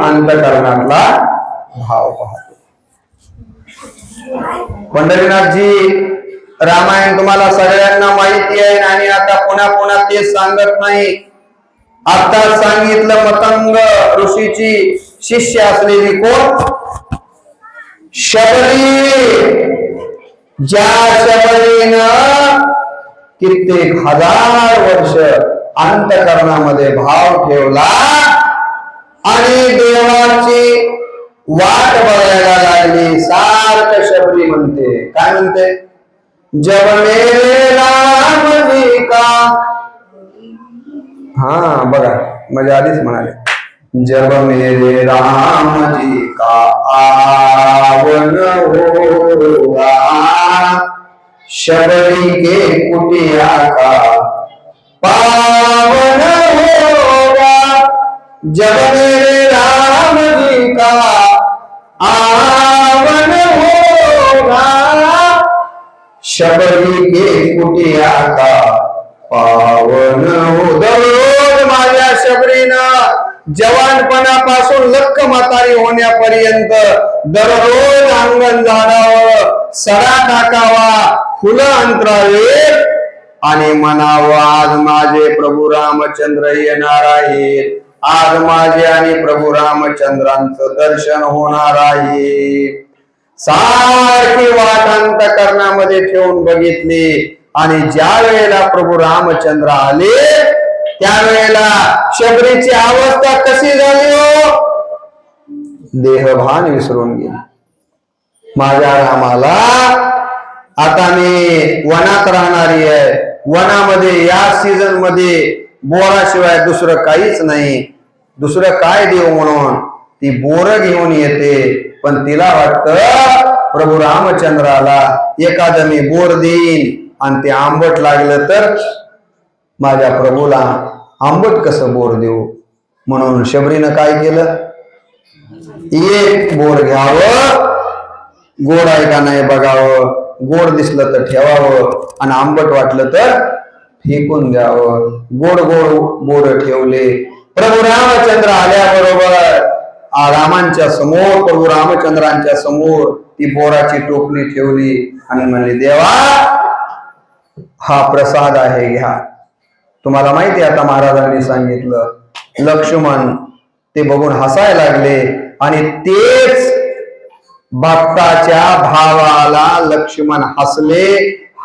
अंतकरणातला भाव पाहतो. पंढरीनाथजी रामायण तुम्हाला सगळ्यांना माहिती आहे आणि आता पुन्हा पुन्हा ते सांगत नाही. आता सांगितलं मतंग ऋषीची शिष्य असलेली कोण? शबरी. ज्या शबरीनं कित्येक हजार वर्ष अंतकरणामध्ये भाव ठेवला आणि देवाची वाट बघायला लागली. सारख शबरी म्हणते. काय म्हणते? जब मेरे राम जी का हा बघा. म्हणजे आधीच म्हणाले. जब मेरे राम जी का आवन होगा. शबरी के कुटिया का. पा जब मेरे राम जी का आवन होगा शबरी के कुटिया का पावन हो दररोज माझ्या शबरीनं. जवानपणापासून लक्क म्हातारी होण्यापर्यंत दररोज अंगण झाडावं सडा टाकावा फुलं अंतरावे आणि म्हणावं आज माझे प्रभू रामचंद्र येणार आहेत. आज माझे आणि प्रभू रामचंद्रांचं दर्शन होणार आहे. सारखी वाटांत करण्यामध्ये ठेवून बघितले. आणि ज्या वेळेला प्रभू रामचंद्र आले त्यावेळेला शबरीची अवस्था कशी झाली हो? देहभान विसरून गेली. माझ्या रामाला आता मी वनात राहणारी आहे. वनामध्ये या सीझनमध्ये बोराशिवाय दुसरं काहीच नाही. दुसरं काय देऊ म्हणून? ती बोर घेऊन येते. पण तिला वाटतं प्रभू रामचंद्राला एखादं मी बोर देईन. आणि ते आंबट लागलं तर माझ्या प्रभूला आंबट कसं बोर देऊ? म्हणून शबरीनं काय केलं? एक बोर घ्यावं. गोड आहे का नाही बघावं. गोड दिसलं तर ठेवावं. आणि आंबट वाटलं तर फेकून द्यावं. गोड गोड बोर ठेवले. प्रभू रामचंद्र आल्याबरोबर रामांच्या समोर प्रभू रामचंद्रांच्या समोर ती बोराची टोपली ठेवली आणि म्हणले देवा हा प्रसाद आहे घ्या. तुम्हाला माहिती आहे आता महाराजांनी सांगितलं. लक्ष्मण ते बघून हसायला लागले आणि तेच भक्ताच्या भावाला लक्ष्मण हसले.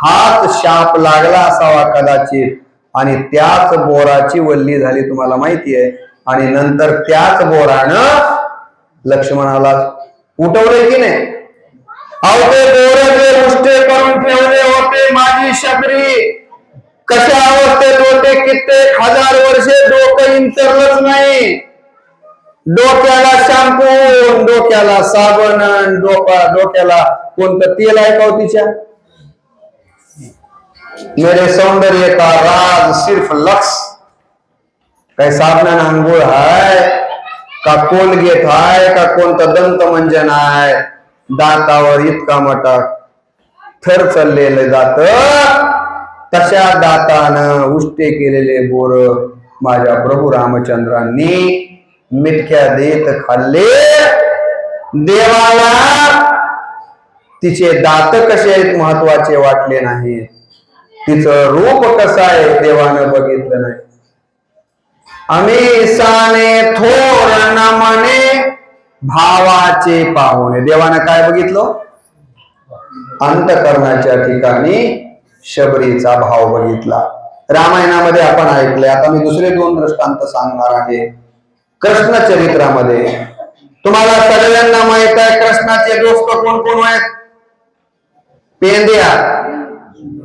हात शाप लागला असावा कदाचित. आणि त्याच बोराची वल्ली झाली तुम्हाला माहिती आहे आणि नंतर त्याच बोरानं लक्ष्मणाला उठवले की नाही? अहो उष्टे करून ठेवले होते माझी शबरी. कशा अवस्थेत होते कित्येक हजार वर्षे डोकं इंचरलंच नाही. डोक्याला शॅम्पू डोक्याला साबण डोका डोक्याला कोणतं तेल आहे का तिच्या मेरे सौंदर्य का राज सिर्फ लक्स काय साबणानं आंघोळ हाय का कोलगेट हाय का कोणतं दंत मंजन आहे दातावर इतका मोठा। थर चाललेलं जात तशा दातानं उष्टे केलेले बोर। माझ्या प्रभू रामचंद्रांनी मिटक्या देत खाल्ले। देवाला तिचे दात कसे आहेत महत्त्वाचे वाटले नाही तिचं रूप कसं आहे देवानं बघितलं नाही. आम्ही साने थोर नमने भावाचे पाहुणे. देवानं काय बघितलं? अंतकरणाच्या ठिकाणी शबरीचा भाव बघितला. रामायणामध्ये आपण ऐकले आता मी दुसरे दोन दृष्टांत सांगणार आहे. कृष्ण चरित्रामध्ये. तुम्हाला सगळ्यांना माहीत आहे कृष्णाचे दोस्त कोण कोण आहेत? पेंद्या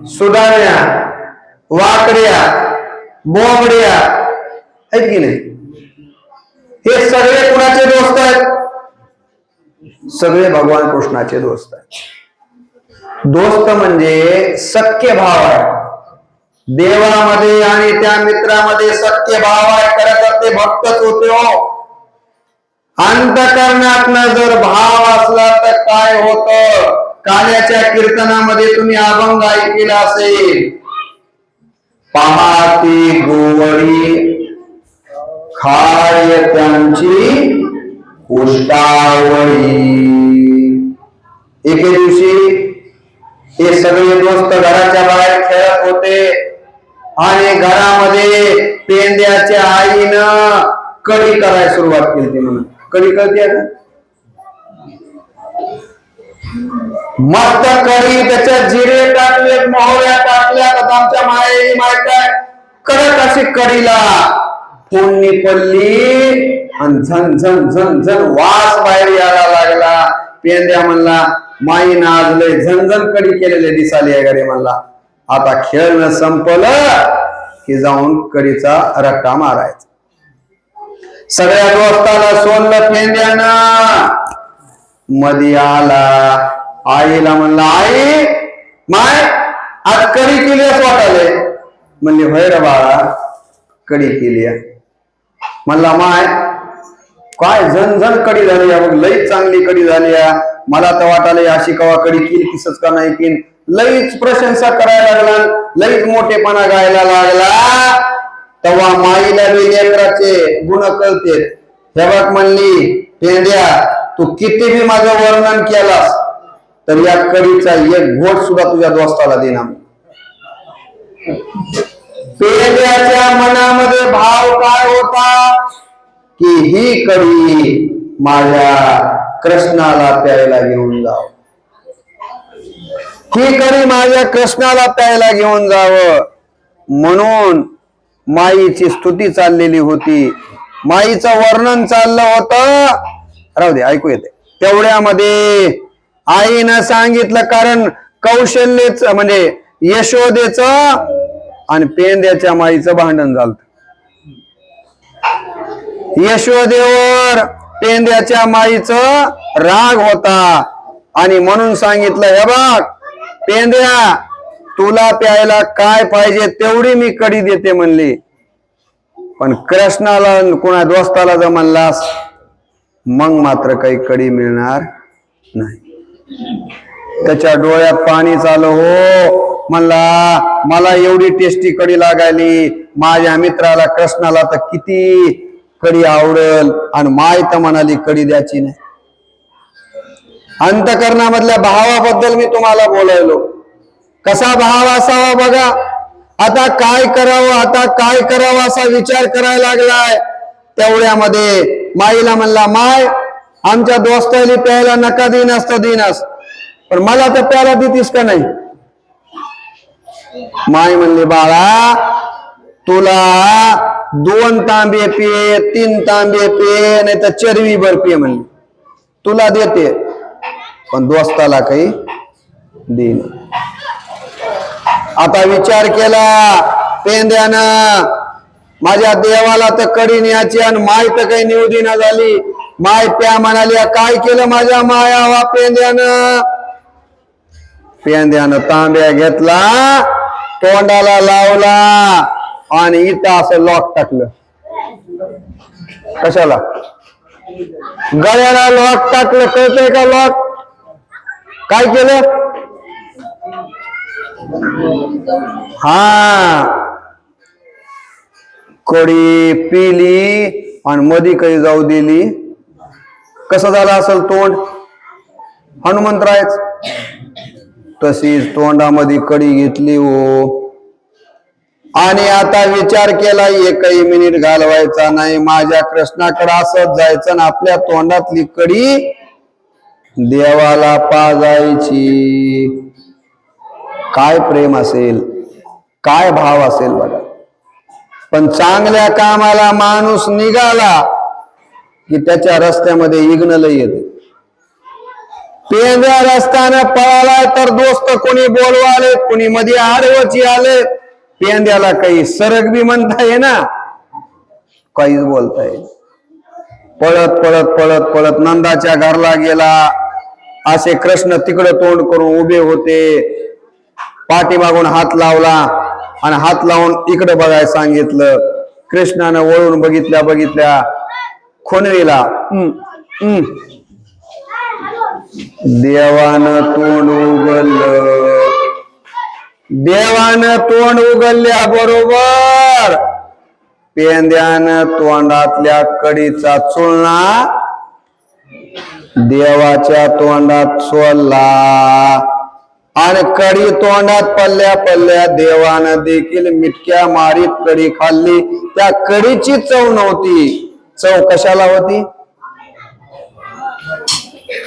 सुडाण्या वाकड्या बोंबड्या आहेत की नाही? हे सगळे कुणाचे दोस्त आहेत? सगळे भगवान कृष्णाचे दोस्त आहेत. दोस्त म्हणजे सख्य भाव आहे. देवामध्ये आणि त्या मित्रामध्ये सत्य भाव आहे. खरं तर ते भक्तच होते हो. अंतकरणात जर भाव असला तर काय होतं? काल्याच्या कीर्तनामध्ये तुम्ही अभंग ऐकलेला असेल. पहाती गोवळी खाय त्यांची उष्टावळी. एके दिवशी हे सगळे दोस्त घराच्या बाहेर खेळत होते आणि घरामध्ये पेंद्याच्या आईनं कडी करायला सुरुवात केली ती म्हणून. कडी करते मस्त कढी त्याच्यात जिरे टाकले मोहऱ्या टाकल्या आता आमच्या मायेने माहीत आहे कडक अशी कढीला फोडणी पडली आणि झन झन झन झन वास बाहेर यायला लागला. पेंद्या म्हणला माई नाजले झन झनझन कडी केलेले दिसाले घरी म्हणला. आता खेळणं संपलं की जाऊन कडीचा रट्टा मारायचा. सगळ्या दोस्ताला सोडलं पेंद्यानं. मध्ये आला. आईला म्हणला आई माय आज कडी केली असं वाटाले म्हणले होय रे बाळा कडी केली म्हणला माय काय झणझण कडी झाली आहे बघ लईच चांगली कडी झाली मला तर वाटाले अशी कवा कडी केली किसच का नाही की लईच प्रशंसा करायला लागला लईच मोठेपणा गायला लागला. तेव्हा माईला बी लेकराचे गुण कळते हे बघ म्हणली पेंद्या तू किती बी माझं वर्णन केलास तर या कडीचा एक घोट सुद्धा तुझ्या दोस्ताला देणार पेंद्याच्या मनामध्ये भाव काय होता? की ही कडी माझ्या कृष्णाला प्यायला घेऊन जाव. ही कडी माझ्या कृष्णाला प्यायला घेऊन जावं. म्हणून माईची स्तुती चाललेली होती. माईचं वर्णन चाललं होतं. राहू दे ऐकू येते. तेवढ्यामध्ये आईनं सांगितलं कारण कौशल्यच म्हणजे यशोदेच आणि पेंद्याच्या माईचं भांडण झालं यशोदेवर पेंद्याच्या माईचं राग होता आणि म्हणून सांगितलं हे बघ पेंद्या तुला प्यायला काय पाहिजे तेवढी मी कडी देते म्हणली. पण कृष्णाला कुणा दोस्ताला जर म्हणलास मग मात्र काही कडी मिळणार नाही. त्याच्या डोळ्यात पाणी चालू हो. म्हणला मला एवढी टेस्टी कडी लागायली. माझ्या मित्राला कृष्णाला तर किती कडी आवडल आणि माय तर म्हणाली कडी द्यायची नाही. अंतकरणामधल्या भावाबद्दल मी तुम्हाला बोलायलो. कसा भाव असावा बघा. आता काय करावं आता काय करावं असा विचार करायला लागलाय. तेवढ्यामध्ये माईला म्हणला माय आमच्या दोस्ताली प्यायला नका दिनस तर दिनस. पण मला तर प्यायला देतीस का नाही? माय म्हणले बाळा तुला दोन तांबे पे तीन तांबे पे नाही तर चरवी भर पे म्हणले. तुला देते पण दोस्ताला काही देईन. आता विचार केला पेंद्यानं माझ्या देवाला तर कडी न्यायची आणि माय तर काही निवडीना झाली. माय प्या म्हणाल्या काय केलं माझ्या माया वा पेंद्यानं? पेंद्यानं तांब्या घेतला तोंडाला लावला आणि इथं असं लॉक टाकलं. कशाला? गळ्याला लॉक टाकलं कळतंय का लॉक काय केलं? हा. कडी पिली आणि मधी कधी जाऊ दिली. कसं झालं असेल तोंड? हनुमंतरायच. तशीच तोंडामध्ये कडी घेतली हो. आणि आता विचार केला एकही मिनिट घालवायचा नाही. माझ्या कृष्णाकडे असत जायचं आणि आपल्या तोंडातली कडी देवाला पाजायची. काय प्रेम असेल? काय भाव असेल बघा. पण चांगल्या कामाला माणूस निघाला. की त्याच्या रस्त्यामध्ये इग्न येते पेंद्या रस्त्यानं पळाला तर दोस्त कोणी बोलवाले कोणी मध्ये आडवची आले. पेंद्याला काही सरग बी म्हणता ये ना काहीच बोलता येईल पळत पळत पळत पळत नंदाच्या घरला गेला. असे कृष्ण तिकडे तोंड करून उभे होते. पाठीमागून हात लावला आणि हात लावून इकडे बघायला सांगितलं. कृष्णानं वळून बघितल्या बघितल्या. खोनवीला. देवानं तोंड उघडलं देवानं तोंड उघडल्या बरोबर पेंद्यानं तोंडातल्या कडीचा चुलना देवाच्या तोंडात सोडला आणि कडी तोंडात पल्ल्या पल्ल्या देवानं देखील मिटक्या मारीत कडी खाल्ली त्या कडीची चव नव्हती चव कशाला होती?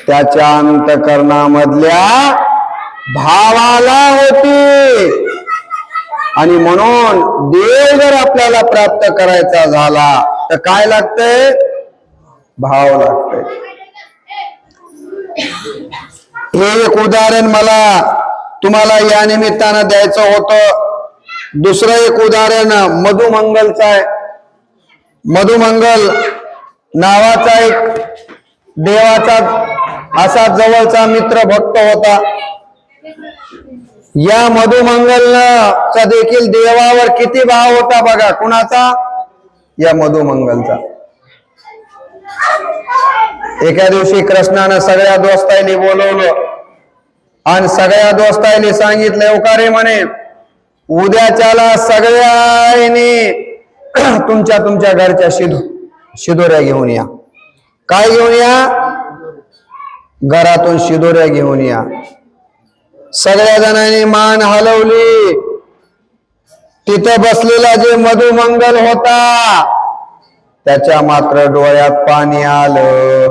त्याच्या अंतकरणामधल्या भावाला होती. आणि म्हणून देव जर आपल्याला प्राप्त करायचा झाला तर काय लागतंय? भाव लागतंय. हे एक उदाहरण मला तुम्हाला या निमित्तानं द्यायचं होतं. दुसरं एक उदाहरण मधुमंगलचं आहे. मधुमंगल नावाचा एक देवाचा असा जवळचा मित्र भक्त होता. या मधुमंगलनं चा देखील देवावर किती भाव होता बघा कुणाचा? या मधुमंगलचा. एका दिवशी कृष्णानं सगळ्या दोस्तायली बोलवलं आणि सगळ्या दोस्तायली सांगितलं उकारे रे म्हणे उद्याच्याला सगळ्यांनी तुमच्या तुमच्या घरच्या शिदू शिदोऱ्या घेऊन या. काय घेऊन या? घरातून शिदोऱ्या घेऊन या. सगळ्या जणांनी मान हलवली. तिथं बसलेला जे मधुमंगल होता त्याच्या मात्र डोळ्यात पाणी आलं.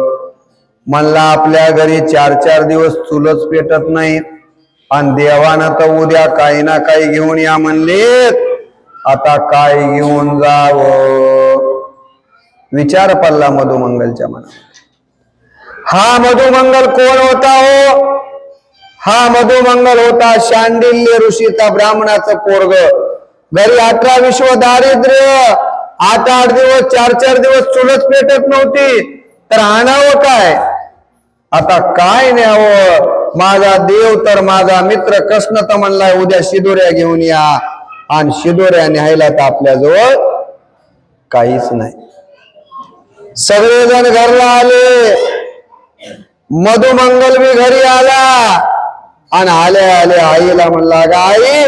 म्हणला आपल्या घरी चार चार दिवस चुलच पेटत नाही आणि देवानं तर उद्या काही ना काही घेऊन या म्हणलेत. आता काय घेऊन जावं? विचार पडला मधुमंगलच्या मनात. हा मधुमंगल कोण होता हो? हा मधुमंगल होता शांडिल्य ऋषीचा ब्राह्मणाचं पोरग. घरी अठरा विश्व दारिद्र्य. आठ आठ दिवस चार चार दिवस चुलच पेटत नव्हती. तर आणावं काय? आता काय न्यावं? माझा देव तर माझा मित्र कृष्ण तर म्हणलाय उद्या शिदोऱ्या घेऊन या. आणि शिदोऱ्या न्यायला तर आपल्याजवळ काहीच नाही. सगळेजण घरला आले. मधुमंगल मी घरी आला. आणि आले आले आईला म्हणला ग आई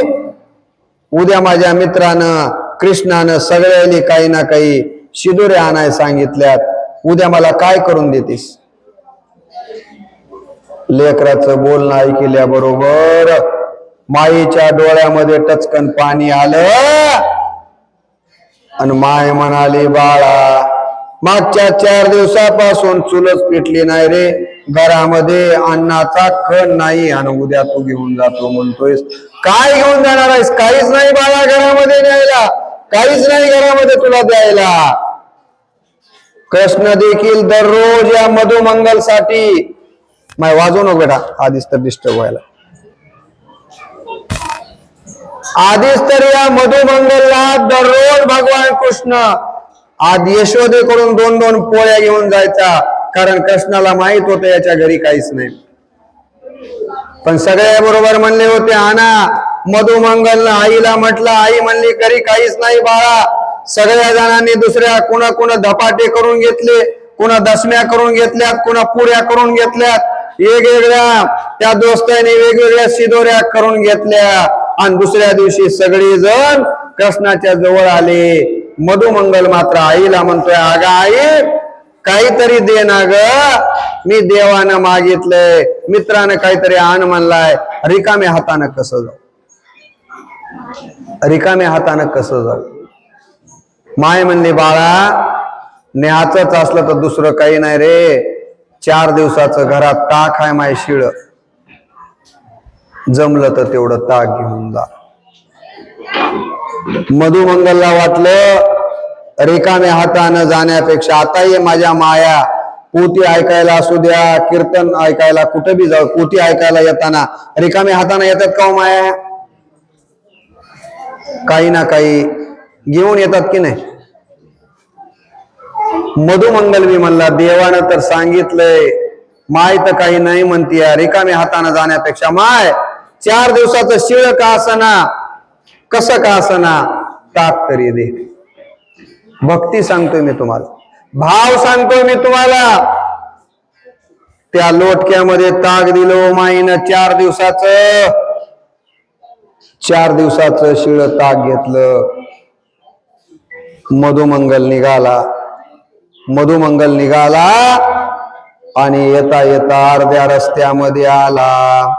उद्या माझ्या मित्रानं कृष्णानं सगळ्यांनी काही ना काही शिदोरे आणाय सांगितल्यात. उद्या मला काय करून देतीस? लेकराचं बोलणं ऐकल्या बरोबर माईच्या डोळ्यामध्ये टचकन पाणी आलं. आणि माय म्हणाली बाळा मागच्या चार दिवसापासून चुलच पेटली नाही रे. घरामध्ये अन्नाचा कण नाही आणि उद्या तू घेऊन जातो म्हणतोयस. काय घेऊन जाणार आहेस? काहीच नाही बाळा घरामध्ये न्यायला. काहीच नाही घरामध्ये तुला द्यायला. कृष्ण देखील दररोज या मधुमंगलसाठी. माय वाजवू नको बेटा. आधीच तर डिस्टर्ब व्हायला. आधीच तर या मधुमंगलला दररोज भगवान कृष्ण आधी यशोदेकडून दोन दोन पोळ्या घेऊन जायचा कारण कृष्णाला माहीत होतं याच्या घरी काहीच नाही. पण सगळ्या बरोबर म्हणले होते आणा मधुमंगल आईला म्हटलं आई म्हणली घरी काहीच नाही बाळा. सगळ्या जणांनी दुसऱ्या कुणा कुणा धपाटे करून घेतले कुणा दसम्या करून घेतल्यात कुणा पुऱ्या करून घेतल्यात. वेगवेगळ्या त्या दोस्तांनी वेगवेगळ्या शिदोऱ्या करून घेतल्या. आणि दुसऱ्या दिवशी सगळेजण कृष्णाच्या जवळ आले. मधुमंगल मात्र आईला म्हणतोय अग आई काहीतरी दे ना ग. मी देवानं मागितलंय. मित्रानं काहीतरी आण म्हणलाय. रिकाम्या हातानं कसं जाऊ? रिकाम्या हातानं कसं जाऊ? माय म्हणली बाळा न्याचंच असलं तर दुसरं काही नाही रे. चार दिवसाचं घरात ताक आहे माय शिळ. जमलं तर तेवढं ताक घेऊन जा. मधुमंगलला वाटलं रिकाम्या हातानं जाण्यापेक्षा आता ये माझ्या माया पोती ऐकायला असू द्या कीर्तन ऐकायला कुठं बी जाऊ पोती ऐकायला येताना रिकाम्या हाताने येतात का हो माया? काही ना काही घेऊन येतात की नाही? मधुमंगल मी म्हणला देवानं तर सांगितलंय माय तर काही नाही म्हणतीय रिकाम्या हाताने जाण्यापेक्षा माय चार दिवसाचं शिळ का असना? कसं का असना? ताक तरी दे. भक्ती सांगतोय मी तुम्हाला. भाव सांगतोय मी तुम्हाला. त्या लोटक्यामध्ये ताक दिलो माईन चार दिवसाचं. चार दिवसाचं शिळ ताक घेतलं. मधुमंगल निघाला. मधुमंगल निघाला आणि येता येता अर्ध्या रस्त्यामध्ये आला.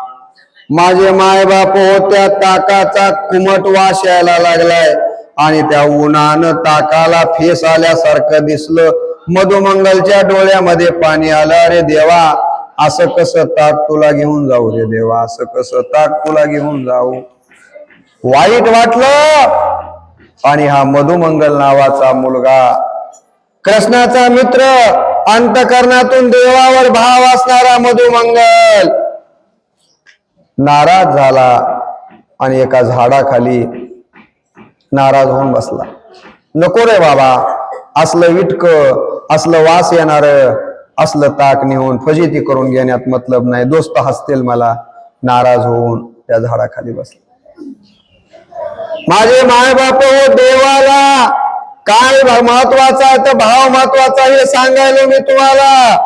माझे मायबाप होत्या ताकाचा कुमट वास यायला लागलाय. आणि त्या उन्हानं ताकाला फेस आल्यासारखं दिसलं. मधुमंगलच्या डोळ्यामध्ये पाणी आलं. अरे देवा असं कसं ताक तुला घेऊन जाऊ रे देवा असं कसं ताक तुला घेऊन जाऊ. वाईट वाटलं. आणि हा मधुमंगल नावाचा मुलगा कृष्णाचा मित्र अंतकरणातून देवावर भाव असणारा मधुमंगल. नाराज झाला आणि एका झाडाखाली नाराज होऊन बसला. नको रे बाबा असलं इटक असलं वास येणार असलं ताक नेऊन फजिती करून घेण्यात मतलब नाही. दोस्त हसतील मला नाराज होऊन त्या झाडाखाली बसला. माझे मायबाप हो देवाला काय महत्त्वाचा तर भाव महत्त्वाचा हे सांगायलो मी तुम्हाला.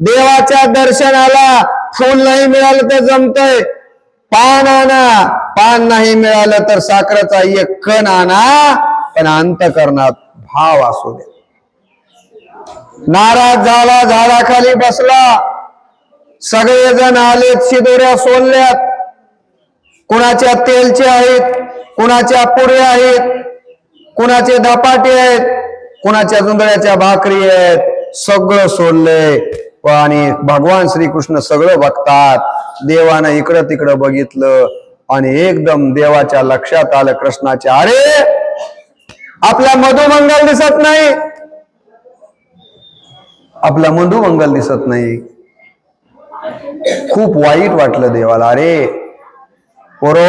देवाच्या दर्शनाला फुल नाही मिळालं तर जमतय. पान आणा पान नाही मिळालं तर साखरेचा एक कण आणा पण अंतकरणात भाव असू दे. नाराज झाला झाडाखाली बसला. सगळेजण आलेत शिदोऱ्या सोडल्यात कुणाच्या तेलचे आहेत कुणाच्या पुऱ्या आहेत कुणाचे धपाटे आहेत कुणाच्या जुंदळ्याच्या भाकरी आहेत. सगळं सोडलंय आणि भगवान श्रीकृष्ण सगळं बघतात. देवानं इकडं तिकडं बघितलं आणि एकदम देवाच्या लक्षात आलं कृष्णाच्या अरे आपला मधुमंगल दिसत नाही. आपला मधुमंगल दिसत नाही. खूप वाईट वाटलं देवाला अरे पोरो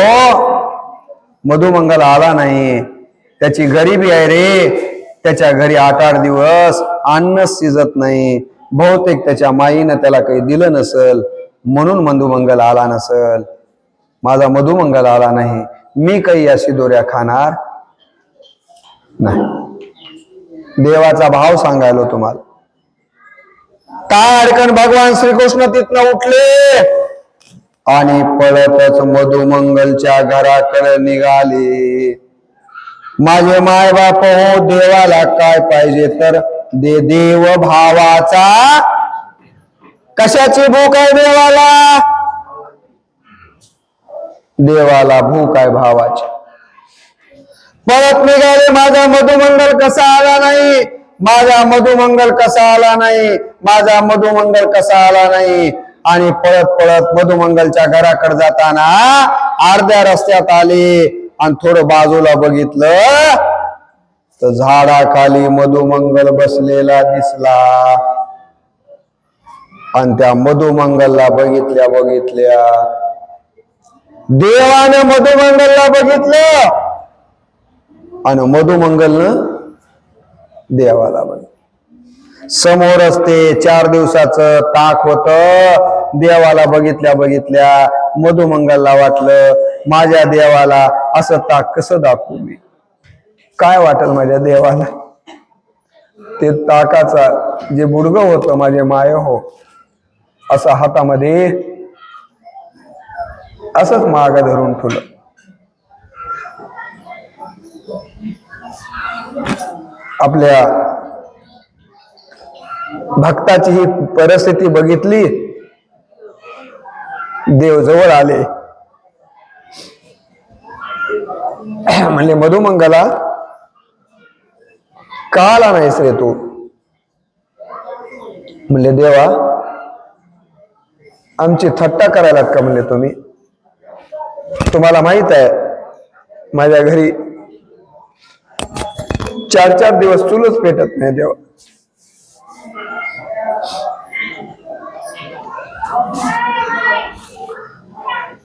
मधुमंगल आला नाही. त्याची गरिबी आहे रे. त्याच्या घरी आठ आठ दिवस अन्न शिजत नाही. बहुतेक त्याच्या माईनं त्याला काही दिलं नसल. म्हणून मधुमंगल आला नसल. माझा मधुमंगल आला नाही. मी काही अशी दोऱ्या खाणार नाही. देवाचा भाव सांगायलो तुम्हाला. काय अडकण भगवान श्रीकृष्ण तिथनं उठले? आणि पळतच मधुमंगलच्या घराकडे निघाले. माझे माय बाप हो देवाला काय पाहिजे? तर दे देव भावाचा कशाची भूक आहे देवाला? देवाला भूक आहे भावाची. परत निघाले माझा मधुमंगल कसा आला नाही? माझा मधुमंगल कसा आला नाही? माझा मधुमंगल कसा आला नाही? आणि पळत पळत मधुमंगलच्या घराकडे जाताना अर्ध्या रस्त्यात आले आणि थोडं बाजूला बघितलं तर झाडाखाली मधुमंगल बसलेला दिसला. आणि त्या मधुमंगलला बघितल्या बघितल्या. देवानं मधुमंगलला बघितलं. आणि मधुमंगलनं देवाला बघितलं. समोर असते चार दिवसाचं ताक होत. देवाला बघितल्या बघितल्या. मधुमंगलला वाटलं माझ्या देवाला असं ताक कसं दाखवू मी? काय वाटेल माझ्या देवाला? ते ताकाचा जे बुडग होत माझे माय हो असं हातामध्ये असंच माग धरून ठेवलं. आपल्या भक्ताची ही परिस्थिती बघितली देव जवळ आले. म्हणले मधुमंगला का आला नाहीस रे तू. म्हणले देवा आमची थट्टा करायलात का म्हणले तुम्ही. तुम्हाला माहीत आहे माझ्या घरी चार चार दिवस चुलच पेटत नाही देवा.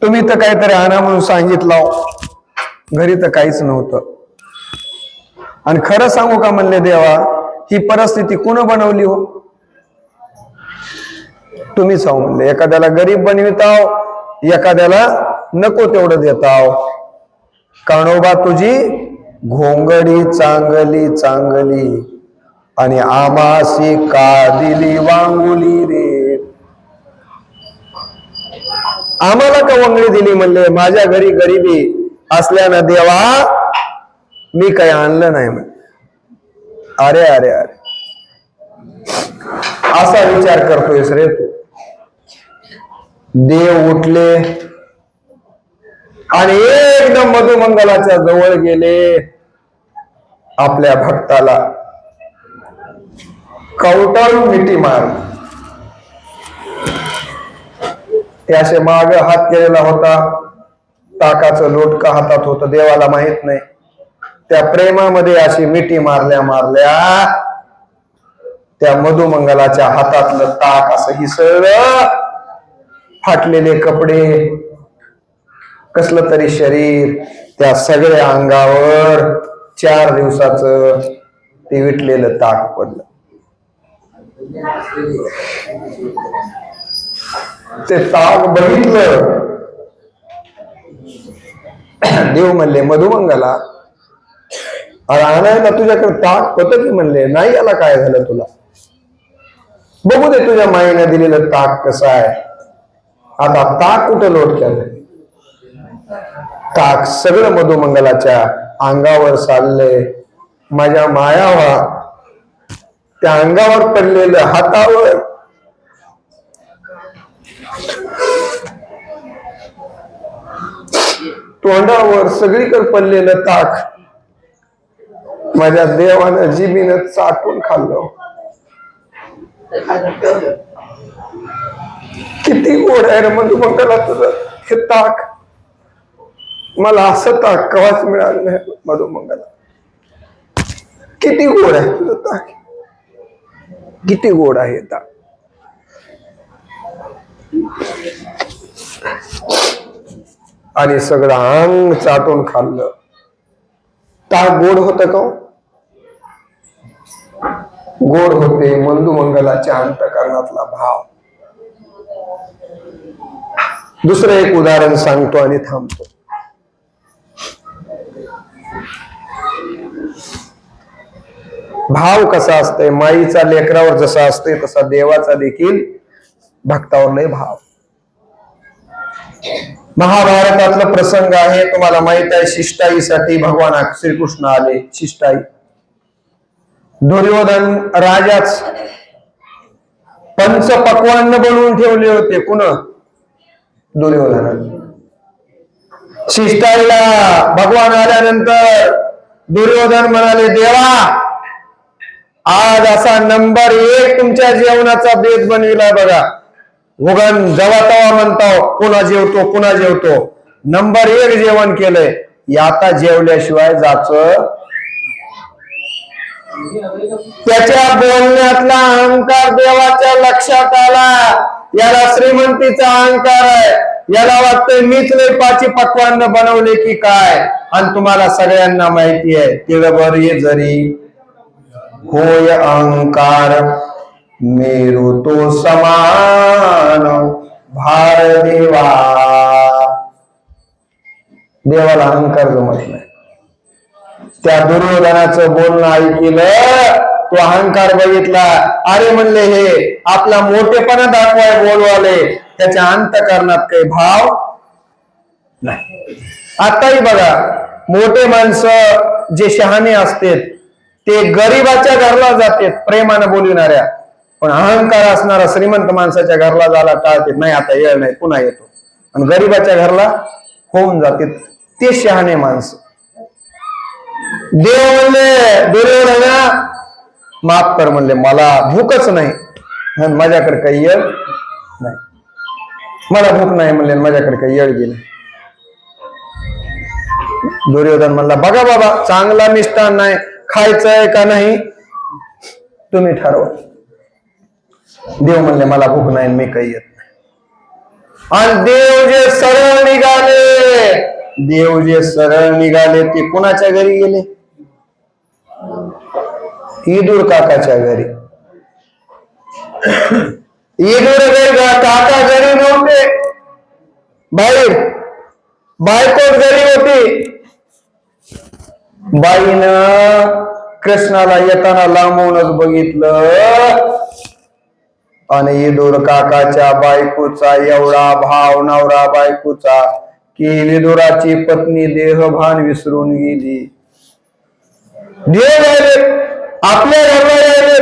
तुम्ही तर काहीतरी आणा म्हणून सांगितला. घरी तर काहीच नव्हतं. आणि खरं सांगू का म्हणले देवा ही परिस्थिती कोण बनवली हो? तुम्हीच आहो म्हणले. एखाद्याला गरीब बनविताव एखाद्याला नको तेवढं देताव. काणोबा तुझी घोंगडी चांगली चांगली. आणि आमासी का दिली वांगुली रे. आम्हाला का वांगडी दिली म्हणले? माझ्या घरी गरिबी असल्यानं देवा मी काही आणलं नाही म्हणे अरे अरे अरे. असा विचार करतोयस रे तू. देव उठले आणि एकदम मधुमंगलाच्या जवळ गेले. आपल्या भक्ताला कवटाळून मिठी मार. त्याचे माग हात केलेला होता. ताकाचं लोटका हातात होत देवाला माहीत नाही. त्या प्रेमामध्ये अशी मिठी मारल्या मारल्या त्या मधुमंगलाच्या हातातलं ताक असं हिसळलं. फाटलेले कपडे कसलं तरी शरीर त्या सगळ्या अंगावर चार दिवसाचं ते विटलेलं ताक पडलं. ते ताक बघितलं. देव म्हणले मधुमंगला अरे आणायला तुझ्याकडे ताक होत की? म्हणले नाही याला काय झालं तुला? बघू दे तुझ्या माईने दिलेलं ताक कसं आहे. आता ताक कुठं लोट केलंय? ताक सगळं मधुमंगलाच्या अंगावर चाललंय. माझ्या मायावा त्या अंगावर पडलेलं हातावर. तोंडावर सगळीकडे पडलेलं ताक. माझ्या देवानं जिबीनं चाटून खाल्लं. किती गोड आहे रे मधुमंगला तुझं हे ताक. मला असं ताक कवाच मिळालं नाही मधुमंगला. किती गोड आहे तुझं ताक. किती गोड आहे ताक. आणि सगळं अंग चाटून खाल्लं. ताक गोड होत का हो? गोड होते मंदुमंगलाच्या अंतकरणातला भाव. दुसरं एक उदाहरण सांगतो आणि थांबतो. भाव कसा असतंय? माईचा लेकरावर जसा असतोय तसा देवाचा देखील भक्तावर लय भाव. महाभारतातला प्रसंग आहे तुम्हाला माहीत आहे शिष्टाईसाठी भगवान श्रीकृष्ण आले शिष्टाई. दुर्योधन राजाच पंच पक्वान्न बनवून ठेवले होते पुन्हा दुर्योधन. शिष्टाईला भगवान आल्यानंतर दुर्योधन म्हणाले देवा आज असा नंबर एक तुमच्या जेवणाचा बेद बनविला बघा. उगन जवा तवा म्हणतो पुन्हा जेवतो पुन्हा जेवतो. नंबर एक जेवण केलंय. आता जेवल्याशिवाय जाच त्याच्या बोलण्यातला अहंकार देवाच्या लक्षात आला. याला श्रीमंतीचा अहंकार आहे. याला वाटतंय मीच लय पाची पक्वान बनवले की काय? आणि तुम्हाला सगळ्यांना माहिती आहे तिळभर ये जरी. होय अहंकार मेरू तो समान भार देवा. देवाला अहंकार जमत नाही. त्या दुर्योधनाचं बोलणं ऐकलं तो अहंकार बघितला. अरे म्हणले हे आपला मोठेपणा दाखवाय बोलवाले. त्याच्या अंतकरणात काही भाव नाही. आताही बघा मोठे माणसं जे शहाणे असतात ते गरीबाच्या घरला जातात प्रेमानं बोलविणाऱ्या. पण अहंकार असणारा श्रीमंत माणसाच्या घरला जायला टाळतात. नाही आता येळ नाही पुन्हा येतो. आणि गरीबाच्या घरला होऊन जाते ते शहाणे माणसं. देव म्हणले दुर्योधना माफ कर म्हणले मला भूकच नाही. माझ्याकडे काही येळ नाही. मला भूक नाही म्हणले आणि माझ्याकडे काही येळ गेली दुर्योधन म्हणला बघा बाबा चांगला मिष्टान नाही खायचंय का नाही? तुम्ही ठरवा. देव म्हणले मला भूक नाही मी काही येत नाही. आणि देव जे सरळ निघाले देव जे सरळ निघाले ते कुणाच्या घरी गेले? ईदूर काकाच्या घरी ईदूर घरी काका घरी नव्हते बाई बायकोट घरी होती बाईनं कृष्णाला येताना लांबूनच बघितलं आणि इदूर काकाच्या बायकोचा एवढा भाव नवरा बायकोचा कि विदुराची पत्नी देहभान विसरून गेली देव आपल्या घरला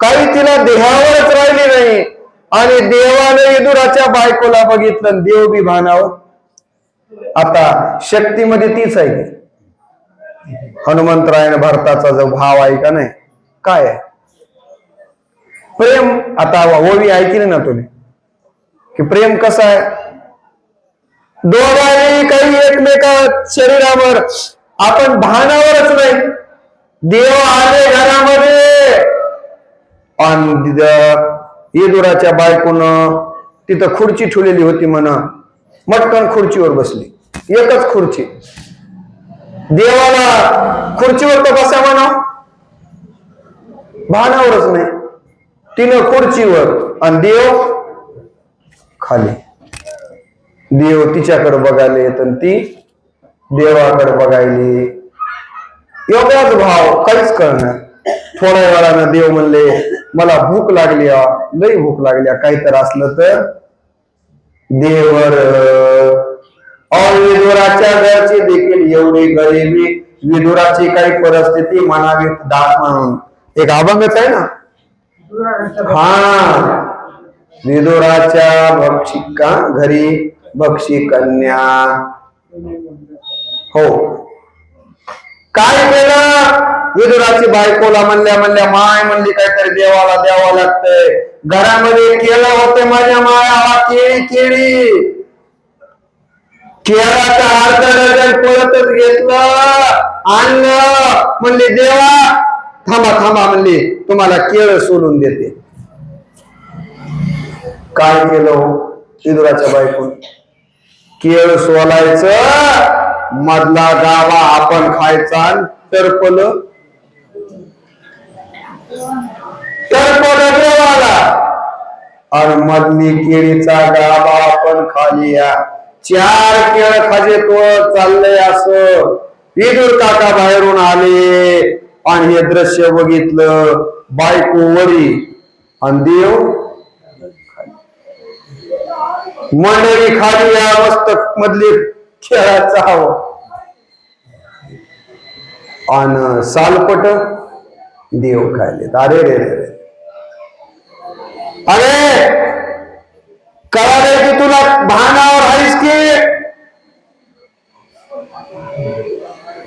काही तिला देहावरच राहिली नाही. आणि देवाने इदुराच्या बायकोला बघितलं देव बी भानावर. आता शक्तीमध्ये तीच आहे. की. हनुमंतरायन भरताचा जो भाव आहे का नाही काय आहे? प्रेम आता ओवी ऐकली ना तुम्ही? की प्रेम कसं आहे? दोघांनी काही एकमेका शरीरावर आपण भानावरच नाही. देव आले घरामध्ये. आणि येदुराच्या बायकोनं तिथं खुर्ची ठेवलेली होती म्हण. मटकन खुर्चीवर बसली. एकच खुर्ची. देवाला खुर्चीवर तर बसा म्हणा. भानावरच नाही. तिनं खुर्चीवर आणि देव खाली. देव तिच्याकडे बघायला येत आणि ती देवाकडे बघायली. एवढाच भाव काहीच कळणार थोड्या वेळानं देव म्हणले मला भूक लागली लई भूक लागली काही तर असलं तर. देवर अ, विदुराच्या घरची देखील एवढी गरिबी विदुराची काही परिस्थिती म्हणावी दास म्हणून. एक अभंगच आहे ना? हा. विदुराच्या भक्षिका घरी भक्षी कन्या हो. काय केलं? विदुराची बायकोला म्हणल्या म्हणल्या माय म्हणली काहीतरी देवाला द्यावं लागतंय. घरामध्ये केलं होते माझ्या माया केळी केळी. केळाचा अर्ध डझन परतच घेतलं. आणलं. म्हणली देवा थांबा थांबा म्हणली तुम्हाला केळ सोडून देते. काय केलं हो? विदुराच्या बायकोन? केळ सोलायचं. मधला गावा आपण खायचा टरपल टरपल देवाला. आणि मधली केळीचा गावा आपण खाली या चार केळ खाजे तो चाललंय असं. विदूर काका बाहेरून आले. आणि हे दृश्य बघितलं. बायको वरी आणि देव. मंडळी खाली या मस्त मधली खेळाचा हवं. अन सालपट देव खायले अरे रे रे रे. अरे कळाले की तुला भानावर आहेस की?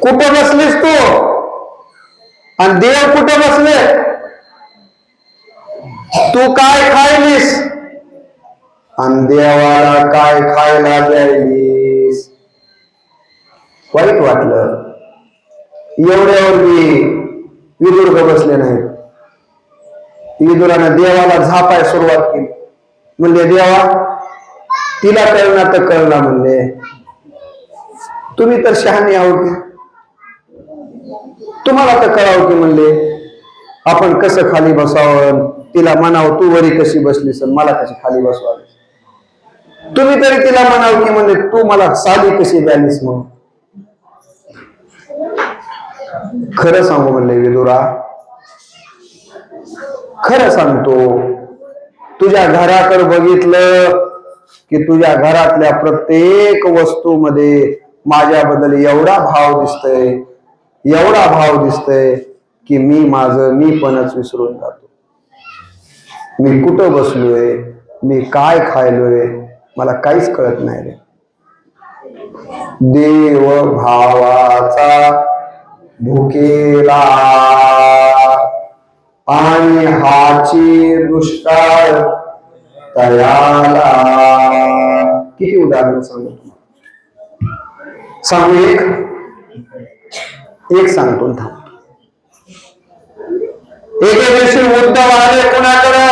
कुठं बसलीस तू? आणि देव कुठं बसले? तू काय खायलीस? आणि देवाला काय खायला द्यायली? वाईट वाटलं. एवढ्यावर मी विदुर्ग बसले नाहीत. विदुरानं देवाला झापाय सुरुवात केली. म्हणले देवा तिला कळणार तर कळणार म्हणले. तुम्ही तर शहाणी आहोत की. तुम्हाला तर कळावं की म्हणले आपण कसं खाली बसावं तिला म्हणावं तू वरी कशी बसलीस मला कशी खाली बसवावी तुम्ही तरी तिला म्हणावं की म्हणले तू मला साली कशी द्यालीस म्हणून खरं सांगू म्हणले विदुरा. खरं सांगतो तुझ्या घराकडे बघितलं की तुझ्या घरातल्या प्रत्येक वस्तूमध्ये माझ्याबद्दल एवढा भाव दिसतोय एवढा भाव दिसतोय की मी माझं मी पणच विसरून जातो. मी कुठं बसलोय मी काय खायलोय मला काहीच कळत नाही रे. देव भावाचा भुकेला. आणि हाची दुष्काळ तयाला. किती उदाहरण सांगू तुम्हाला? सांगू एक? एक सांगतो थांबतो एके दिवशी उद्धव आले कोणाकडे?